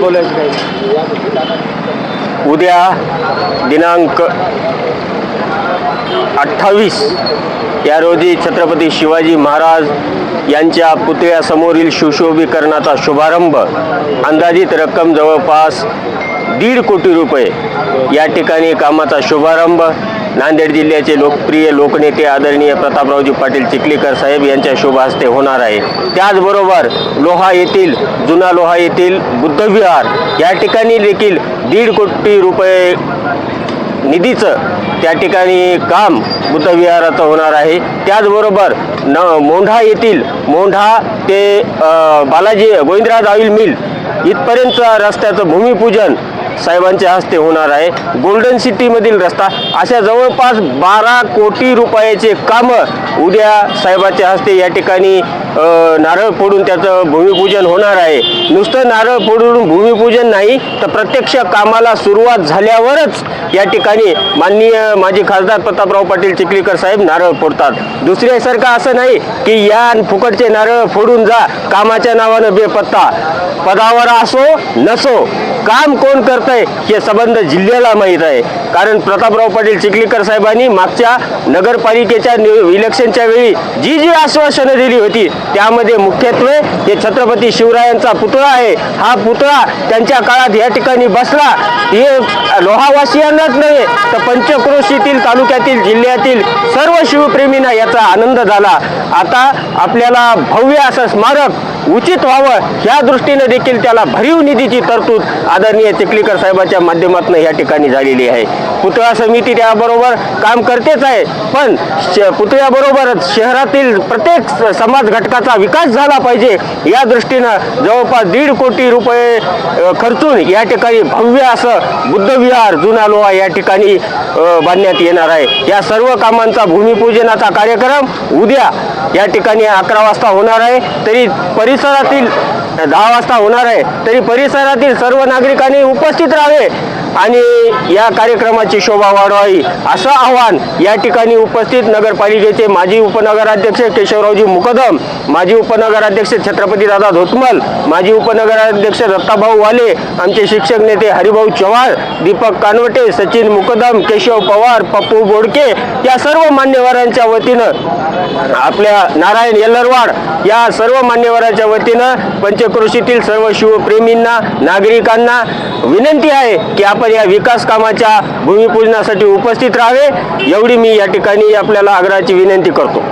बोलायचं काही उद्या दिनांक अठ्ठावीस. या रोजी छत्रपती शिवाजी महाराज यांच्या पुतळ्यासमोरील सुशोभीकरणाचा शुभारंभ अंदाजित रक्कम जवळपास दीड कोटी रुपये. या ठिकाणी कामाचा शुभारंभ नांदेड जिल्ह्याचे लोकप्रिय लोकनेते आदरणीय प्रतापरावजी पाटील चिखलीकर साहेब यांच्या शुभ हस्ते होणार आहे. त्याचबरोबर लोहा येथील जुना लोहा येथील बुद्धविहार या ठिकाणी देखील दीड कोटी रुपये निधीचं त्या ठिकाणी काम बुद्धविहाराचं होणार आहे. त्याचबरोबर न मोंढा येथील मोंढा ते बालाजी गोविंदराज ऑइल मिल इथपर्यंत रस्त्याचं भूमिपूजन साहेबांच्या हस्ते होणार आहे. गोल्डन सिटीमधील रस्ता अशा जवळपास बारा कोटी रुपयाचे कामं उद्या साहेबांच्या हस्ते या ठिकाणी नारळ फोडून त्याचं भूमिपूजन होणार आहे. नुसतं नारळ फोडून भूमिपूजन नाही तर प्रत्यक्ष कामाला सुरुवात झाल्यावरच या ठिकाणी माननीय माजी खासदार प्रतापराव पाटील चिखलीकर साहेब नारळ फोडतात. दुसऱ्यासारखं असं नाही की या फुकटचे नारळ फोडून जा कामाच्या नावानं बेपत्ता. पदावर असो नसो. काम कोण करतंय हे संबंध जिल्ह्याला माहीत आहे. कारण प्रतापराव पाटील चिखलीकर साहेबांनी मागच्या नगरपालिकेच्या इलेक्शनच्या वेळी जी जी आश्वासनं दिली होती त्यामध्ये मुख्यत्वे हे छत्रपती शिवरायांचा पुतळा आहे. हा पुतळा त्यांच्या काळात या ठिकाणी बसला. हे लोहावासियांनाच नव्हे तर पंचक्रोशीतील तालुक्यातील जिल्ह्यातील सर्व शिवप्रेमींना याचा आनंद झाला. आता आपल्याला भव्य असं स्मारक उचित व्हावं ह्या दृष्टीने देखील त्याला भरीव निधीची तरतूद आदरणीय चिखलीकर साहेबांच्या माध्यमातून या ठिकाणी झालेली आहे. पुतळा समिती त्याबरोबर काम करतेच आहे पण श- पुतळ्याबरोबरच शहरातील प्रत्येक स- समाज घटकाचा विकास झाला पाहिजे या दृष्टीनं जवळपास दीड कोटी रुपये खर्चून या ठिकाणी भव्य असं बुद्ध विहार जुना लोहा या ठिकाणी बांधण्यात येणार आहे. या सर्व कामांचा भूमिपूजनाचा कार्यक्रम उद्या या ठिकाणी अकरा वाजता होणार आहे. तरी परिसरातील दहा वाजता होणार आहे. तरी परिसरातील सर्व नागरिकांनी उपस्थित राहावे. आणि या कार्यक्रमाची शोभा वाढवावी असं आव्हान या ठिकाणी उपस्थित नगरपालिकेचे माजी उपनगराध्यक्ष केशवरावजी मुकदम माजी उपनगराध्यक्ष छत्रपती दादा धोतमल माजी उपनगराध्यक्ष दत्ताभाऊ वाले आमचे शिक्षक नेते हरिभाऊ चव्हाण दीपक कानवटे सचिन मुकदम केशव पवार पप्पू बोडके या सर्व मान्यवरांच्या वतीनं आपल्या नारायण येल्लरवाड या सर्व मान्यवरांच्या वतीनं पंचक्रोशीतील सर्व शिवप्रेमींना नागरिकांना विनंती आहे की आपण या विकास कामाच्या भूमिपूजनासाठी उपस्थित राहावे एवढी मी या ठिकाणी आपल्याला आग्रहाची विनंती करतो.